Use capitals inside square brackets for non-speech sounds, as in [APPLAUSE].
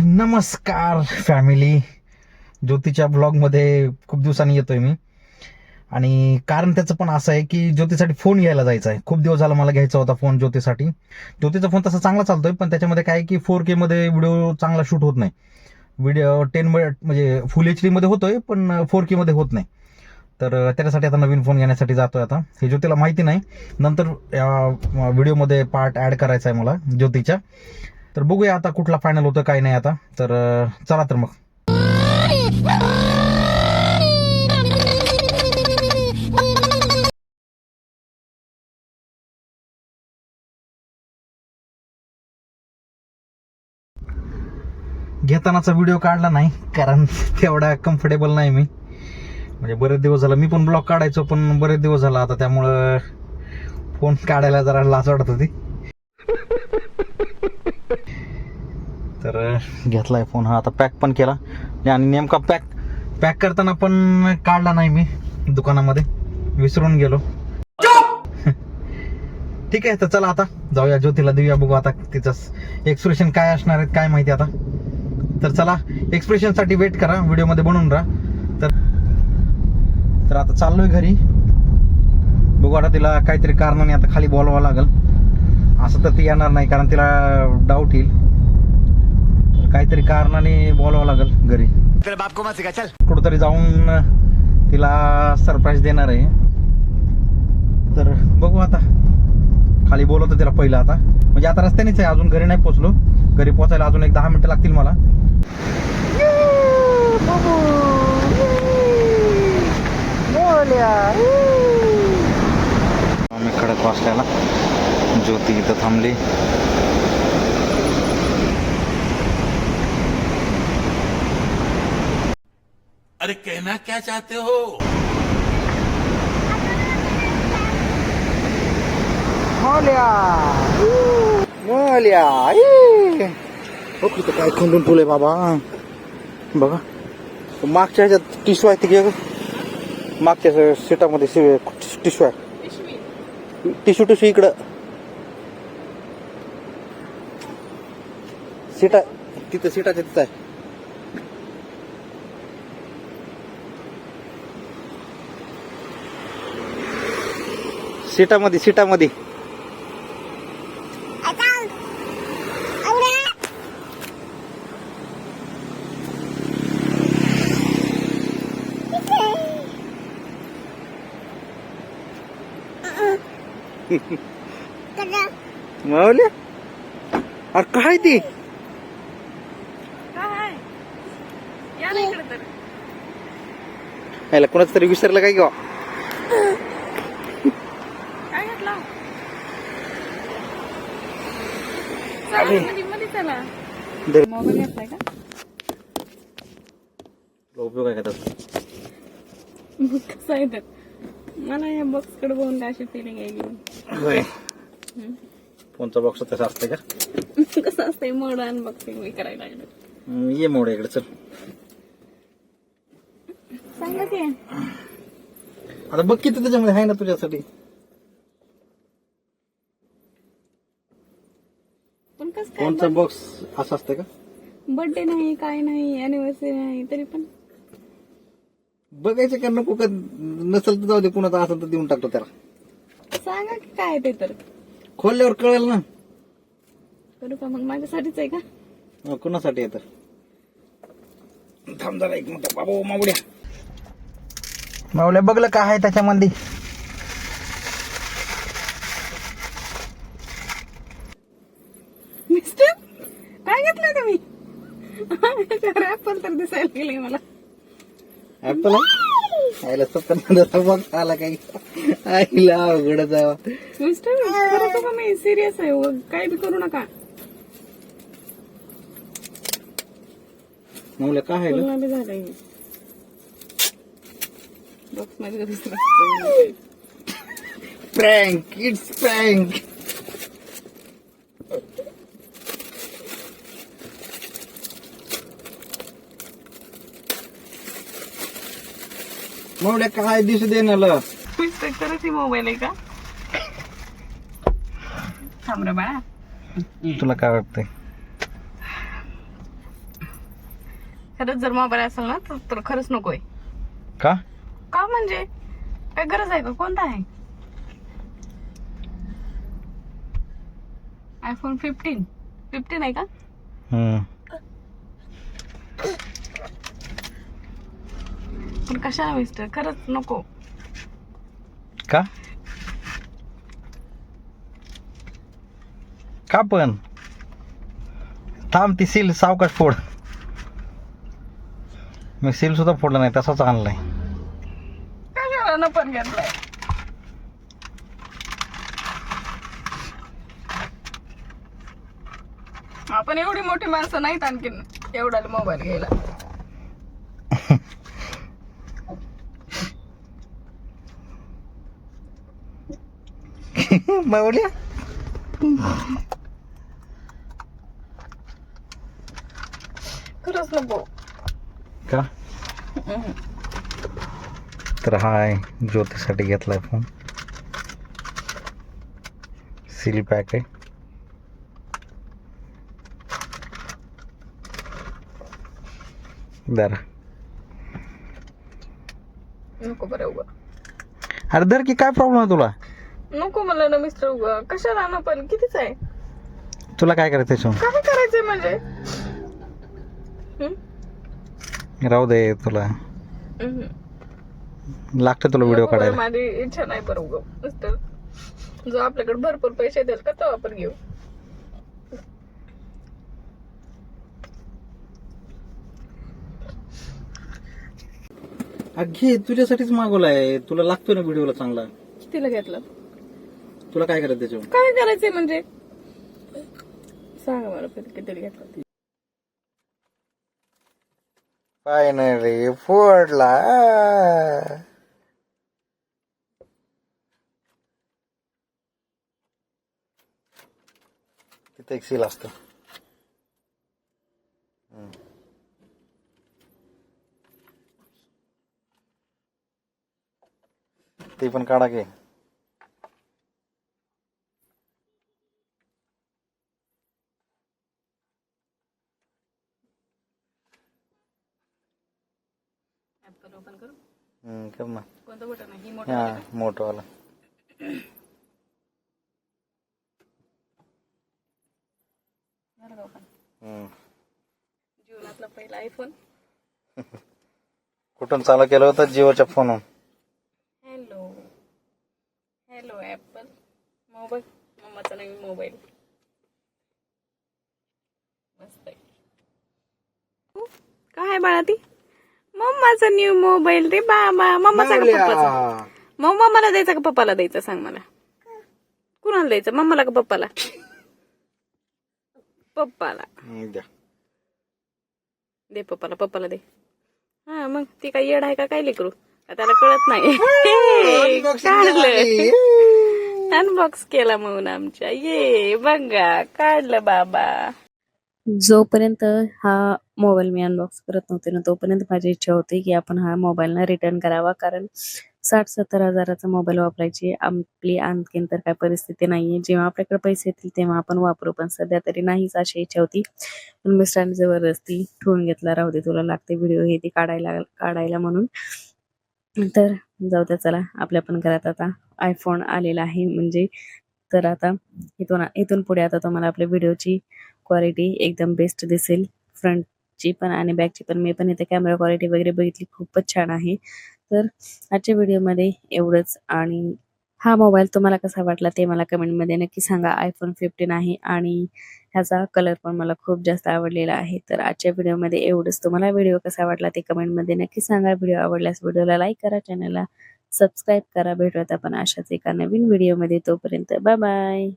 नमस्कार फॅमिली ज्योतीच्या ब्लॉगमध्ये खूप दिवसांनी येतोय मी. आणि कारण त्याचं पण असं आहे की ज्योतीसाठी फोन घ्यायला जायचा आहे. खूप दिवस झाला मला घ्यायचा होता फोन ज्योतीसाठी. ज्योतीचा फोन तसा चांगला चालतोय पण त्याच्यामध्ये काय आहे की फोर केमध्ये व्हिडिओ चांगला शूट होत नाही. व्हिडिओ टेन म्हणजे फुल एच डीमध्ये होतोय पण फोर केमध्ये होत नाही. तर त्याच्यासाठी आता नवीन फोन घेण्यासाठी जातोय आता. हे ज्योतीला माहिती नाही. नंतर या व्हिडिओमध्ये पार्ट ॲड करायचा आहे मला ज्योतीच्या. तर बघूया आता कुठला फायनल होतं काय नाही आता. तर चला तर मग. घेतानाचा व्हिडिओ काढला नाही कारण तेवढा कम्फर्टेबल नाही मी. म्हणजे बरेच दिवस झाला मी पण ब्लॉग काढायचो पण बरेच दिवस झाला आता त्यामुळं फोन काढायला जरा लाज वाटत होती. तर घेतला घेतलाय फोन हा. आता पॅक पण केला. आणि नेमका पॅक पॅक करताना पण काढला नाही मी दुकानामध्ये. विसरून गेलो. [LAUGHS] ठीक आहे तर चला आता जाऊया. ज्योतीला देऊया बघू आता तिचं एक्सप्रेशन काय असणार आहे काय माहिती आता. तर चला एक्सप्रेशनसाठी वेट करा. व्हिडिओमध्ये बनवून राहा. तर तर आता चाललोय घरी. बघू आता तिला काहीतरी कारणाने आता खाली बोलावं लागेल. असं तर ती येणार नाही कारण तिला डाऊट येईल. काहीतरी कारणाने बोलावं लागल घरी. तेरे बाप को? चल. कुठंतरी जाऊन तिला सरप्राईज देणार आहे. तर बघू आता. खाली बोलवतो तिला पहिलं आता. म्हणजे आता रस्त्यानेच आहे अजून घरी नाही पोचलो. घरी पोचायला अजून एक दहा मिनिटं लागतील मला. आम्ही खडक वाचल्याला ज्योती इथं थांबली. अरे कहना क्या चाहते हो? हो तिथं काय खंडून ठेवलंय बाबा. बघा. मागच्या ह्याच्यात टिश्यू आहे तिकडे मागच्या सीटामध्ये टिश्यू आहे. टिश्यू टिश्यू इकडं. सीटा तिथं सीटाच्या तिथं आहे. सीटामध्ये सीटामध्ये. मावल्या? अरे काय ती? याला कोणाच तरी विसरलं काय किंवा काय घेतला चला मध्ये मध्ये चला मोबाईल घेतलाय का उपयोग आहे का कसं आहे तर मला या बॉक्सकडे बघून अशी फिलिंग यायली फोनचा बॉक्स तसा असते का? कसं असतंय मोड अनबॉक्सिंग मी करायला लागलं. ये मोड इकडे चल. सांगा की. आता बघ किती त्याच्यामध्ये आहे ना तुझ्यासाठी. काय? फोनचा बॉक्स असा असते का? बर्थडे नाही काय नाही अनिव्हर्सरी नाही तरी पण. बघायचं का नको का? नसेल तर जाऊ दे कुणाचा असेल तर देऊन टाकतो त्याला. सांगा की काय आहे ते तर. खोलल्यावर कळेल ना. करू का मग? माझ्यासाठीच आहे का? अं, कुणासाठी येतं थांब जरा एक मिनिट. बाबा मावड्या मावल्या बघलं काय आहे त्याच्यामध्ये मिस्टर काय घेतलंय तुम्ही ऍपल तर दिसायला गेले मला. ऍपल बघ आला काही. आईला अवघड जावा. मिस्टर का मी सिरियस आहे व काय बी करू नका. मावल्या काय आहे पूर्ण बी झालंय. बॉक्समध्ये दुसरं प्रँक इट्स प्रँक मावल्या काय दिसू दे ना ही मोबाईल आहे का? थांब रे बाळा. तुला काय वाटतंय? खरंच जर मोबाईल असेल ना तर तर खरंच नकोय. का? का म्हणजे? काय गरज आहे का? कोणता आहे? आयफोन फिफ्टीन फिफ्टीन आहे का? हम्म. पण कशाला मिस्टर? खरंच नको. का? का पण? थांब ती सील सावकाश फोड. मी सील सुद्धा फोडला नाही तसाच आणलाय. कशाला न पण घेतलाय? आपण एवढी मोठी माणसं नाहीत आणखीन एवढा मोबाईल घ्यायला. बावल्या खरंच नको का तर हाय ज्योतीसाठी घेतलाय फोन सील पॅक आहे दर नको बरं उगा अरे दर की काय प्रॉब्लेम आहे तुला नको मला ना मिस्टर उगा. कशाला ना पण? कितीच आहे? तुला काय करायचं काय करायचंय म्हणजे? हं? राहू दे तुला. हं. लागतं तुला व्हिडिओ नको बरं, काढायला. माझी इच्छा नाही बरं उगा मिस्टर. जो आपल्याकडे भरपूर पैसे देईल का तो आपण घेऊ. अघे तुझ्यासाठीच मागवलाय. तुला लागतो ना व्हिडिओला चांगला. कितीला घेतलं? तुला काय करायचं त्याच्यावर? काय करायचंय म्हणजे? सांगा मला किती कितीला घेतलं. फायनली फोडला. तिथे एक सील असतं. ते पण काढा घे ऍपल ओपन करू कर ना कोणतं बटन आहे? ही मोठं हा आहे का? मोठवाला झालं का open? हम्म. जीवनातला पहिला आयफोन कुठून चालू केलं होतं? जिओच्या फोनून हॅलो हॅलो ऍपल मोबाईल मम्माचा नवीन मोबाईल मस्त आहे. हो, काय आहे बाळा ती? मम्माचा न्यू मोबाईल रे बाबा मम्माचा का पप्पाचा? मग मम्माला द्यायचा का पप्पाला द्यायचा? सांग मला. कुणाला द्यायचं? मम्माला का पप्पाला? पप्पाला. दे पप्पाला पप्पाला दे. हा मग ती काय येड आहे का? काय लेकरू? का त्याला कळत नाही? [LAUGHS] काढलं. अनबॉक्स केला म्हणून आमच्या. ये बघा. काढलं बाबा. जोपर्यंत हा मोबाईल मी अनबॉक्स करत नव्हते ना तोपर्यंत माझी इच्छा होती की आपण हा मोबाईल ना रिटर्न करावा. कारण साठ सत्तर हजाराचा मोबाईल वापरायची आपली आणखीन तर काय परिस्थिती नाही आहे जेव्हा आपल्याकडे पैसे येतील तेव्हा आपण वापरू. पण सध्या तरी नाहीच अशी इच्छा होती. पण मिस्टरांनी जबरदस्ती ठेवून घेतला. राहू दे तुला लागते व्हिडिओ हे ती काढायला काढायला म्हणून. तर जाऊ द्या चला. आपल्या पण घरात आता आयफोन आलेला आहे. म्हणजे तर आता इथून इथून पुढे आता तुम्हाला आपल्या व्हिडिओची क्वालिटी एकदम बेस्ट दिसेल. फ्रंटची पण आणि बॅकची पण. मी पण इथे कॅमेरा क्वालिटी वगैरे बघितली. खूपच छान आहे. तर आजच्या व्हिडिओमध्ये एवढंच. आणि हा मोबाईल तुम्हाला कसा वाटला ते मला कमेंटमध्ये नक्की सांगा. आयफोन फिफ्टीन आहे आणि ह्याचा कलर पण मला खूप जास्त आवडलेला आहे. तर आजच्या व्हिडिओमध्ये एवढंच. तुम्हाला व्हिडिओ कसा वाटला ते कमेंटमध्ये नक्की सांगा. व्हिडिओ आवडल्यास व्हिडिओला लाईक करा. चॅनलला सबस्क्राईब करा. भेटूयात आपण अशाच एका नवीन व्हिडिओमध्ये. तोपर्यंत बाय बाय.